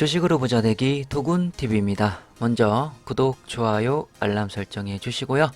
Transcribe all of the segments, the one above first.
주식으로 부자 되기 도군TV입니다. 먼저 구독, 좋아요, 알람 설정해 주시고요.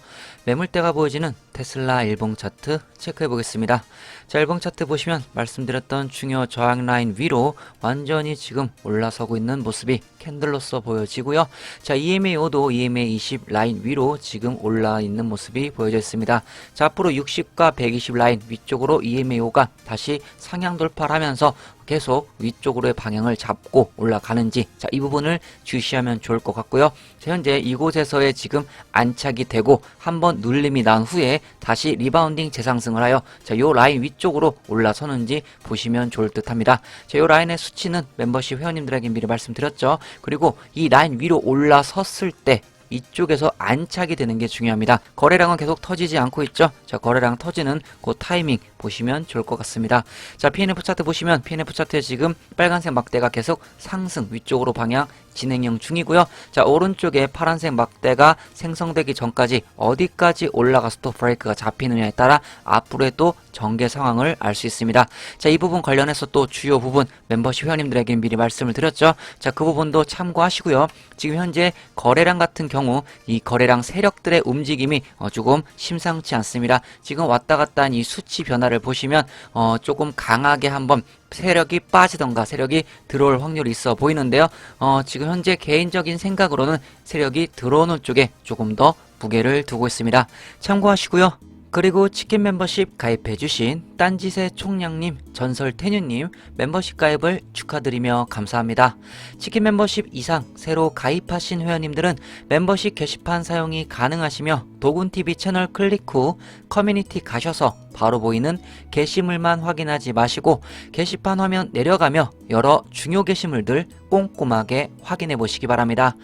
매물대가 보여지는 테슬라 일봉 차트 체크해 보겠습니다. 자, 일봉 차트 보시면 말씀드렸던 중요 저항 라인 위로 완전히 지금 올라서고 있는 모습이 캔들로서 보여지고요. 자, EMA5도 EMA20 라인 위로 지금 올라 있는 모습이 보여져 있습니다. 자, 앞으로 60과 120 라인 위쪽으로 EMA5가 다시 상향 돌파를 하면서 계속 위쪽으로의 방향을 잡고 올라가는지 자, 이 부분을 주시하면 좋을 것 같고요. 자, 현재 이곳에서의 지금 안착이 되고 한번 눌림이 난 후에 다시 리바운딩 재상승을 하여 자, 요 라인 위쪽으로 올라서는지 보시면 좋을 듯 합니다. 자, 요 라인의 수치는 멤버십 회원님들에게 미리 말씀드렸죠. 그리고 이 라인 위로 올라섰을 때 이쪽에서 안착이 되는 게 중요합니다. 거래량은 계속 터지지 않고 있죠. 자, 거래량 터지는 그 타이밍 보시면 좋을 것 같습니다. 자, PNF 차트 보시면 PNF 차트에 지금 빨간색 막대가 계속 상승 위쪽으로 방향 진행형 중이고요. 자, 오른쪽에 파란색 막대가 생성되기 전까지 어디까지 올라가서 또 브레이크가 잡히느냐에 따라 앞으로의 또 전개 상황을 알 수 있습니다. 자, 이 부분 관련해서 또 주요 부분 멤버십 회원님들에게 미리 말씀을 드렸죠. 자, 그 부분도 참고하시고요. 지금 현재 거래량 같은 경우 이 거래량 세력들의 움직임이 어, 조금 심상치 않습니다. 지금 왔다 갔다 한 이 수치 변화를 보시면 어, 조금 강하게 한번 세력이 빠지던가 세력이 들어올 확률이 있어 보이는데요. 어, 지금 현재 개인적인 생각으로는 세력이 들어오는 쪽에 조금 더 무게를 두고 있습니다. 참고하시고요. 그리고 치킨 멤버십 가입해주신 딴짓의 총량님, 전설 태뉴님 멤버십 가입을 축하드리며 감사합니다. 치킨 멤버십 이상 새로 가입하신 회원님들은 멤버십 게시판 사용이 가능하시며 도군TV 채널 클릭 후 커뮤니티 가셔서 바로 보이는 게시물만 확인하지 마시고 게시판 화면 내려가며 여러 중요 게시물들 꼼꼼하게 확인해 보시기 바랍니다.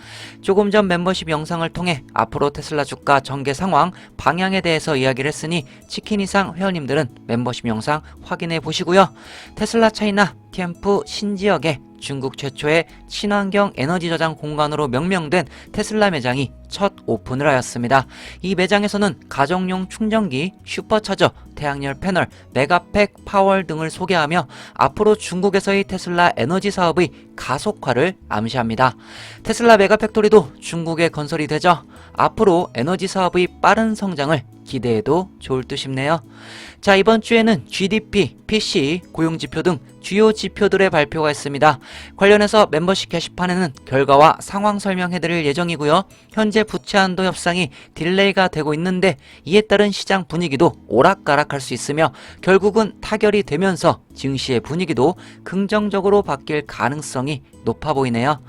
조금 전 멤버십 영상을 통해 앞으로 테슬라 주가 전개 상황, 방향에 대해서 이야기를 했으니 치킨 이상 회원님들은 멤버십 영상 확인해 보시고요. 테슬라 차이나 캠프 신지역에 중국 최초의 친환경 에너지 저장 공간으로 명명된 테슬라 매장이 첫 오픈을 하였습니다. 이 매장에서는 가정용 충전기, 슈퍼차저, 태양열 패널, 메가팩, 파월 등을 소개하며 앞으로 중국에서의 테슬라 에너지 사업의 가속화를 암시합니다. 테슬라 메가팩토리도 중국에 건설이 되죠. 앞으로 에너지 사업의 빠른 성장을 기대해도 좋을 듯 싶네요. 자, 이번 주에는 GDP, PC, 고용지표 등 주요 지표들의 발표가 있습니다. 관련해서 멤버십 게시판에는 결과와 상황 설명해드릴 예정이고요. 현재 부채 한도 협상이 딜레이가 되고 있는데 이에 따른 시장 분위기도 오락가락할 수 있으며 결국은 타결이 되면서 증시의 분위기도 긍정적으로 바뀔 가능성이 높아 보이네요.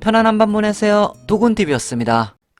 편안한 밤 보내세요. 도군TV였습니다.